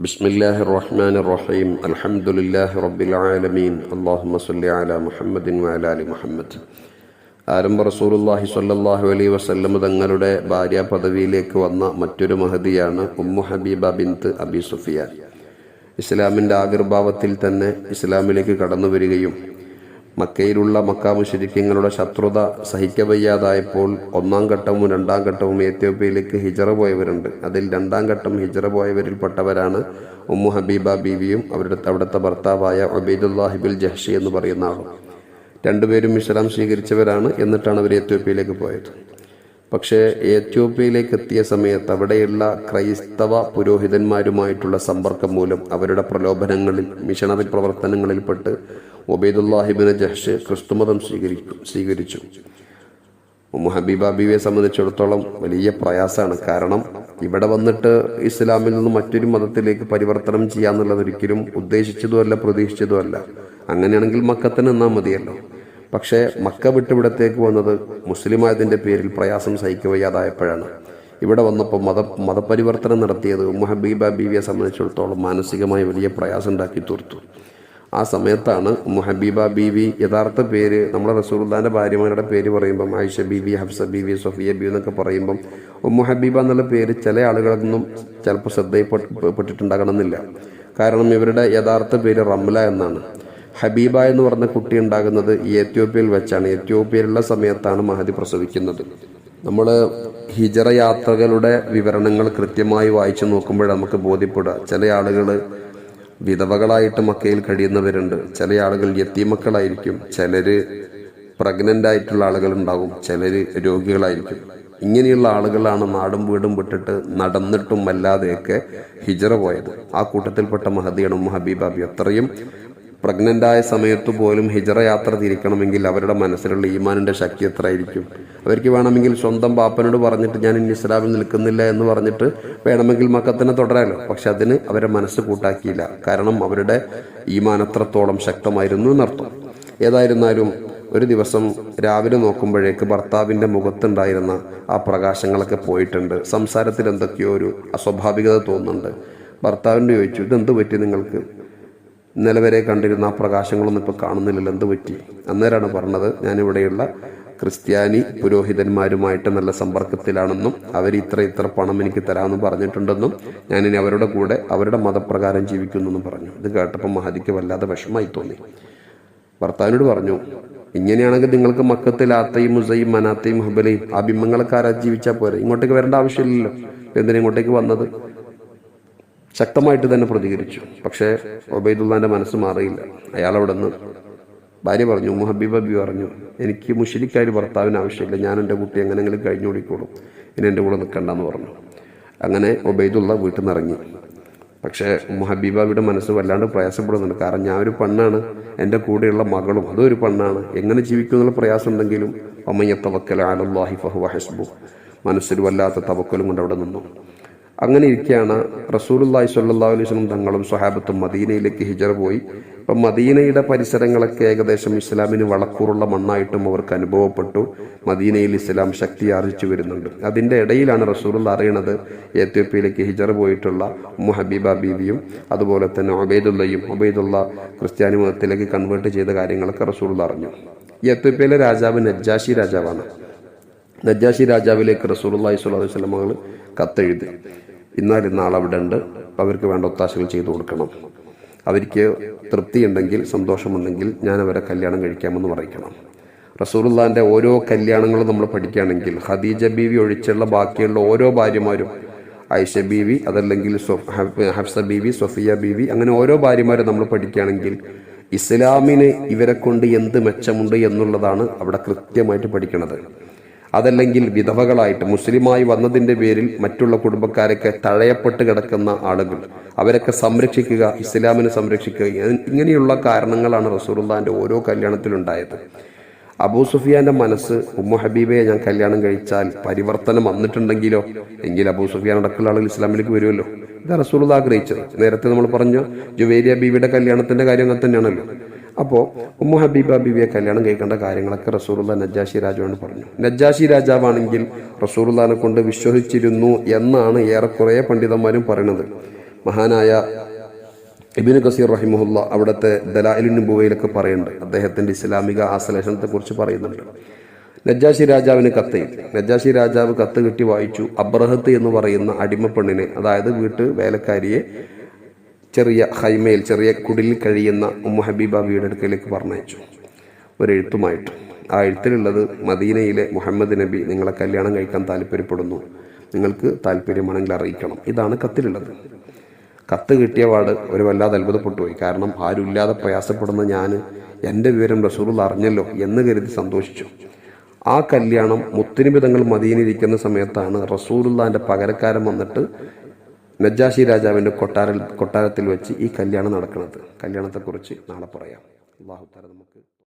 بسم الله الرحمن الرحيم الحمد لله رب العالمين اللهم صل على محمد وعلى آل محمد ആരംഭ റസൂലുള്ളാഹി സ്വല്ലല്ലാഹു അലൈഹി വസല്ലം തങ്ങളുടെ ഭാര്യ പദവിയിലേക്ക് വന്ന മറ്റൊരു മഹദിയാണ് ഉമ്മു ഹബീബ ബിന്ത് അബി സുഫിയാൻ ഇസ്ലാമിൻ്റെ ആവിർഭാവത്തിൽ തന്നെ ഇസ്ലാമിലേക്ക് കടന്നു വരികയും മക്കയിലുള്ള മക്ക മുശരിക്കങ്ങളുടെ ശത്രുത സഹിക്കവയ്യാതായപ്പോൾ ഒന്നാം ഘട്ടവും രണ്ടാം ഘട്ടവും എത്യോപ്യയിലേക്ക് ഹിജറ പോയവരുണ്ട്. അതിൽ രണ്ടാം ഘട്ടം ഹിജറ പോയവരിൽപ്പെട്ടവരാണ് ഉമ്മു ഹബീബ ബീവിയും അവരുടെ അവിടുത്തെ ഭർത്താവായ ഒബൈദുല്ലാഹിബിൽ ജഹ്ഷി എന്ന് പറയുന്ന ആളും. രണ്ടുപേരും ഇസ്ലാം സ്വീകരിച്ചവരാണ് എന്നിട്ടാണ് അവർ എത്യോപ്യയിലേക്ക് പോയത്. പക്ഷേ ഏത്യോപ്യയിലേക്ക് എത്തിയ സമയത്ത് അവിടെയുള്ള ക്രൈസ്തവ പുരോഹിതന്മാരുമായിട്ടുള്ള സമ്പർക്കം മൂലം അവരുടെ പ്രലോഭനങ്ങളിൽ മിഷണറി പ്രവർത്തനങ്ങളിൽപ്പെട്ട് ഒബൈദുല്ലാഹിബിന് ജഹ്ഷ് ക്രിസ്തുമതം സ്വീകരിച്ചു സ്വീകരിച്ചു. ഹബീബ ബീവിയെ സംബന്ധിച്ചിടത്തോളം വലിയ പ്രയാസമാണ്. കാരണം ഇവിടെ വന്നിട്ട് ഇസ്ലാമിൽ നിന്ന് മറ്റൊരു മതത്തിലേക്ക് പരിവർത്തനം ചെയ്യാന്നുള്ളത് ഒരിക്കലും ഉദ്ദേശിച്ചതുമല്ല പ്രതീക്ഷിച്ചതുമല്ല. അങ്ങനെയാണെങ്കിൽ മക്കത്തിന് നിന്നാൽ മതിയല്ലോ. പക്ഷേ മക്ക വിട്ടിവിടത്തേക്ക് വന്നത് മുസ്ലിമായതിന്റെ പേരിൽ പ്രയാസം സഹിക്കവയ്യാതായപ്പോഴാണ്. ഇവിടെ വന്നപ്പോൾ മത മതപരിവർത്തനം നടത്തിയത് ഉമ്മു ഹബീബ ബീവിയെ സംബന്ധിച്ചിടത്തോളം മാനസികമായി വലിയ പ്രയാസം ഉണ്ടാക്കി തീർത്തു. ആ സമയത്താണ് ഉമ്മു ഹബീബ ബീവി യഥാർത്ഥ പേര് നമ്മുടെ റസൂർദാന്റെ ഭാര്യമാരുടെ പേര് പറയുമ്പം ആയിഷ ബീവി ഹഫ്സ ബീവി സഫിയ ബീവി എന്നൊക്കെ പറയുമ്പം ഉമ്മു ഹബീബ എന്നുള്ള പേര് ചില ആളുകളിൽ നിന്നും ചിലപ്പോൾ ശ്രദ്ധയിൽപ്പെട്ടിട്ടുണ്ടാകണമെന്നില്ല കാരണം ഇവരുടെ യഥാർത്ഥ പേര് റംല എന്നാണ്. ഹബീബ എന്ന് പറഞ്ഞ കുട്ടി ഉണ്ടാകുന്നത് എത്യോപ്യയിൽ വെച്ചാണ്. എത്യോപ്യയിലുള്ള സമയത്താണ് മഹദി പ്രസവിക്കുന്നത്. നമ്മൾ ഹിജറ യാത്രകളുടെ വിവരണങ്ങൾ കൃത്യമായി വായിച്ചു നോക്കുമ്പോൾ നമുക്ക് ബോധ്യപ്പെടുക. ചില ആളുകൾ വിധവകളായിട്ട് മക്കയിൽ കഴിയുന്നവരുണ്ട്. ചില ആളുകൾ യത്തീമക്കളായിരിക്കും. ചിലര് പ്രഗ്നന്റ് ആയിട്ടുള്ള ആളുകൾ ഉണ്ടാകും ചിലര് രോഗികളായിരിക്കും. ഇങ്ങനെയുള്ള ആളുകളാണ് നാടും വീടും വിട്ടിട്ട് നടന്നിട്ടും അല്ലാതെയൊക്കെ ഹിജറ പോയത്. ആ കൂട്ടത്തിൽപ്പെട്ട മഹദിയാണ് ഹബീബാബി അത്രയും പ്രഗ്നന്റ് ആയ സമയത്ത് പോലും ഹിജറ യാത്ര തിരിക്കണമെങ്കിൽ അവരുടെ മനസ്സിലുള്ള ഈമാനിന്റെ ശക്തി എത്രയായിരിക്കും? അവർക്ക് വേണമെങ്കിൽ സ്വന്തം പാപ്പനോട് പറഞ്ഞിട്ട് ഞാൻ ഇനി ഇസ്ലാമിൽ നിൽക്കുന്നില്ല എന്ന് പറഞ്ഞിട്ട് വേണമെങ്കിൽ മക്കത്തിനെ തുടരാലോ? പക്ഷെ അതിന് അവരെ മനസ്സ് കൂട്ടാക്കിയില്ല. കാരണം അവരുടെ ഈമാൻ അത്രത്തോളം ശക്തമായിരുന്നു എന്നർത്ഥം. ഏതായിരുന്നാലും ഒരു ദിവസം രാവിലെ നോക്കുമ്പോഴേക്ക് ഭർത്താവിന്റെ മുഖത്തുണ്ടായിരുന്ന ആ പ്രകാശങ്ങളൊക്കെ പോയിട്ടുണ്ട്. സംസാരത്തിൽ എന്തൊക്കെയോ ഒരു അസ്വാഭാവികത തോന്നുന്നുണ്ട്. ഭർത്താവിന്റെ ചോദിച്ചു ഇതെന്ത് പറ്റി നിങ്ങൾക്ക്? ഇന്നലെ കണ്ടിരുന്ന ആ പ്രകാശങ്ങളൊന്നും ഇപ്പോൾ കാണുന്നില്ലല്ലോ. എന്ത് പറ്റി? അന്നേരമാണ് പറഞ്ഞത് ഞാനിവിടെയുള്ള ക്രിസ്ത്യാനി പുരോഹിതന്മാരുമായിട്ട് നല്ല സമ്പർക്കത്തിലാണെന്നും അവർ ഇത്ര ഇത്ര പണം എനിക്ക് തരാമെന്ന് പറഞ്ഞിട്ടുണ്ടെന്നും ഞാനിനി അവരുടെ കൂടെ അവരുടെ മതപ്രകാരം ജീവിക്കുന്നെന്നും പറഞ്ഞു. ഇത് കേട്ടപ്പോൾ മഹതിക്ക് വല്ലാതെ വിഷമായി തോന്നി. ഭർത്താവിനോട് പറഞ്ഞു ഇങ്ങനെയാണെങ്കിൽ നിങ്ങൾക്ക് മക്കത്തിൽ ആത്തയും മുസയും മനാത്തയും ഹബലയും ആ ബിംബങ്ങളൊക്കെ ആരാ ജീവിച്ചാൽ പോരെ? ഇങ്ങോട്ടേക്ക് വരേണ്ട ആവശ്യമില്ലല്ലോ. എന്തിനാ ഇങ്ങോട്ടേക്ക് വന്നത്? ശക്തമായിട്ട് തന്നെ പ്രതികരിച്ചു. പക്ഷേ ഒബൈദുല്ലാന്റെ മനസ്സ് മാറിയില്ല. അയാൾ അവിടെ നിന്ന് ഭാര്യ പറഞ്ഞു ബി പറഞ്ഞു എനിക്ക് മുഷിരിക്കാർ ഭർത്താവിന് ആവശ്യമില്ല. ഞാൻ എന്റെ കുട്ടി എങ്ങനെങ്കിലും കഴിഞ്ഞോടിക്കോളും ഇനി എന്റെ കൂടെ നിൽക്കണ്ടെന്ന് പറഞ്ഞു. അങ്ങനെ ഒബൈദുള്ള വീട്ടിൽ നിന്ന് ഇറങ്ങി. പക്ഷേ മുഹബീബാബിയുടെ മനസ്സ് വല്ലാണ്ട് പ്രയാസപ്പെടുന്നുണ്ട്. കാരണം ഞാൻ ഒരു പെണ്ണാണ്. എന്റെ കൂടെയുള്ള മകളും അതും ഒരു പെണ്ണാണ്. എങ്ങനെ ജീവിക്കും എന്നുള്ള പ്രയാസം ഉണ്ടെങ്കിലും അമ്മയത്തവക്കൽ ആലല്ലാഹി ഫഹു ഹസ്ബു. മനസ്സിൽ വല്ലാത്ത തവക്കലും കൊണ്ട് അവിടെ നിന്നു. അങ്ങനെ ഇരിക്കുകയാണ് റസൂലുല്ലാഹി സ്വല്ലല്ലാഹു അലൈഹി വസല്ലം തങ്ങളും സ്വഹാബത്തും മദീനയിലേക്ക് ഹിജറ പോയി. അപ്പം മദീനയുടെ പരിസരങ്ങളൊക്കെ ഏകദേശം ഇസ്ലാമിന് വളക്കൂറുള്ള മണ്ണായിട്ടും അവർക്ക് അനുഭവപ്പെട്ടു. മദീനയിൽ ഇസ്ലാം ശക്തി ആർജിച്ചു വരുന്നുണ്ട്. അതിന്റെ ഇടയിലാണ് റസൂലുള്ള അറിയണത് എത്യോപ്യയിലേക്ക് ഹിജറ പോയിട്ടുള്ള ഉമ്മു ഹബീബ ബീബിയും അതുപോലെ തന്നെ ഒബൈദുള്ളയും ഒബൈദുള്ള ക്രിസ്ത്യാനി മതത്തിലേക്ക് കൺവേർട്ട് ചെയ്ത കാര്യങ്ങളൊക്കെ റസൂലുള്ള അറിഞ്ഞു. എത്യോപ്യയിലെ രാജാവ് നജ്ജാഷി രാജാവാണ്. നജ്ജാഷി രാജാവിലേക്ക് റസൂലുള്ളാഹി സ്വല്ലല്ലാഹു അലൈഹി വസല്ലം കത്തെഴുതി. ഇന്നാൽ ഇന്നാൾ അവിടെ ഉണ്ട്. അവർക്ക് വേണ്ട ഒത്താശകൾ ചെയ്തു കൊടുക്കണം. അവർക്ക് തൃപ്തിയുണ്ടെങ്കിൽ സന്തോഷമുണ്ടെങ്കിൽ ഞാൻ അവരെ കല്യാണം കഴിക്കാമെന്ന് പറയിക്കണം. റസൂലുള്ളാന്റെ ഓരോ കല്യാണങ്ങളും നമ്മൾ പഠിക്കുകയാണെങ്കിൽ ഖദീജ ബീവി ഒഴിച്ചുള്ള ബാക്കിയുള്ള ഓരോ ഭാര്യമാരും ഐഷ ബീവി അതല്ലെങ്കിൽ ഹഫ്സ ബീവി സൊഫിയ ബീവി അങ്ങനെ ഓരോ ഭാര്യമാരും നമ്മൾ പഠിക്കുകയാണെങ്കിൽ ഇസ്ലാമിന് ഇവരെ കൊണ്ട് എന്ത് മെച്ചമുണ്ട് എന്നുള്ളതാണ് അവിടെ കൃത്യമായിട്ട് പഠിക്കുന്നത് അതല്ലെങ്കിൽ വിധവകളായിട്ട് മുസ്ലിമായി വന്നതിന്റെ പേരിൽ മറ്റുള്ള കുടുംബക്കാരൊക്കെ തഴയപ്പെട്ട് കിടക്കുന്ന ആളുകൾ. അവരൊക്കെ സംരക്ഷിക്കുക ഇസ്ലാമിനെ സംരക്ഷിക്കുക. ഇങ്ങനെയുള്ള കാരണങ്ങളാണ് റസൂറുല്ലാന്റെ ഓരോ കല്യാണത്തിലുണ്ടായത്. അബൂ സുഫിയാന്റെ മനസ്സ് ഉമ്മ ഹബീബയെ ഞാൻ കല്യാണം കഴിച്ചാൽ പരിവർത്തനം വന്നിട്ടുണ്ടെങ്കിലോ? എങ്കിൽ അബൂ സുഫിയാൻ അടക്കമുള്ള ആളുകൾ ഇസ്ലാമിലേക്ക് വരുമല്ലോ. ഇത് റസൂൽ ആഗ്രഹിച്ചത്. നേരത്തെ നമ്മൾ പറഞ്ഞു ജുവേരിയ ബീവിയുടെ കല്യാണത്തിന്റെ കാര്യം അങ്ങനെ തന്നെയാണല്ലോ. അപ്പോൾ ഉമ്മു ഹബീബ ബിബിയെ കല്യാണം കഴിക്കേണ്ട കാര്യങ്ങളൊക്കെ റസൂറുല്ല നജ്ജാഷി രാജുവാണ് പറഞ്ഞു. നജ്ജാഷി രാജാവാണെങ്കിൽ റസൂറുല്ലാനെ കൊണ്ട് വിശ്വസിച്ചിരുന്നു എന്നാണ് ഏറെക്കുറെ പണ്ഡിതന്മാരും പറയുന്നത് മഹാനായ ഇബിന് കസീർ റഹിമുല്ല അവിടുത്തെ ദലാലിൻ ബുവയിലൊക്കെ പറയുന്നുണ്ട്. അദ്ദേഹത്തിന്റെ ഇസ്ലാമിക ആശ്ലേഷണത്തെ കുറിച്ച് പറയുന്നുണ്ട്. നജാഷി രാജാവിന് കത്ത് നജാഷി രാജാവ് കത്ത് കിട്ടി വായിച്ചു. അബ്രഹത്ത് എന്ന് പറയുന്ന അടിമപ്പെണ്ണിനെ അതായത് വീട്ട് വേലക്കാരിയെ ചെറിയ ഹൈമയിൽ ചെറിയ കുടിലിൽ കഴിയുന്ന ഉമ്മ ഹബീബ വീട് അടുക്കലേക്ക് പറഞ്ഞയച്ചു. ഒരു എഴുത്തുമായിട്ട് ആ എഴുത്തിലുള്ളത് മദീനയിലെ മുഹമ്മദ് നബി. നിങ്ങളെ കല്യാണം കഴിക്കാൻ താല്പര്യപ്പെടുന്നു. നിങ്ങൾക്ക് താല്പര്യമാണെങ്കിൽ അറിയിക്കണം. ഇതാണ് കത്തിലുള്ളത്. കത്ത് കിട്ടിയ പാട് ഒരു വല്ലാതെ അത്ഭുതപ്പെട്ടു പോയി കാരണം ആരുമില്ലാതെ പ്രയാസപ്പെടുന്ന ഞാൻ എന്റെ വിവരം റസൂറിൽ അറിഞ്ഞല്ലോ എന്ന് കരുതി സന്തോഷിച്ചു. ആ കല്യാണം മുത്തിനിബിതങ്ങൾ മദീനിരിക്കുന്ന സമയത്താണ് റസൂലുള്ളാന്റെ പകരക്കാരൻ വന്നിട്ട് നജാഷി രാജാവിന്റെ കൊട്ടാര കൊട്ടാരത്തിൽ വെച്ച് ഈ കല്യാണം നടക്കുന്നത്. കല്യാണത്തെക്കുറിച്ച് നാളെ പറയാം. അള്ളാഹുത്താല നമുക്ക്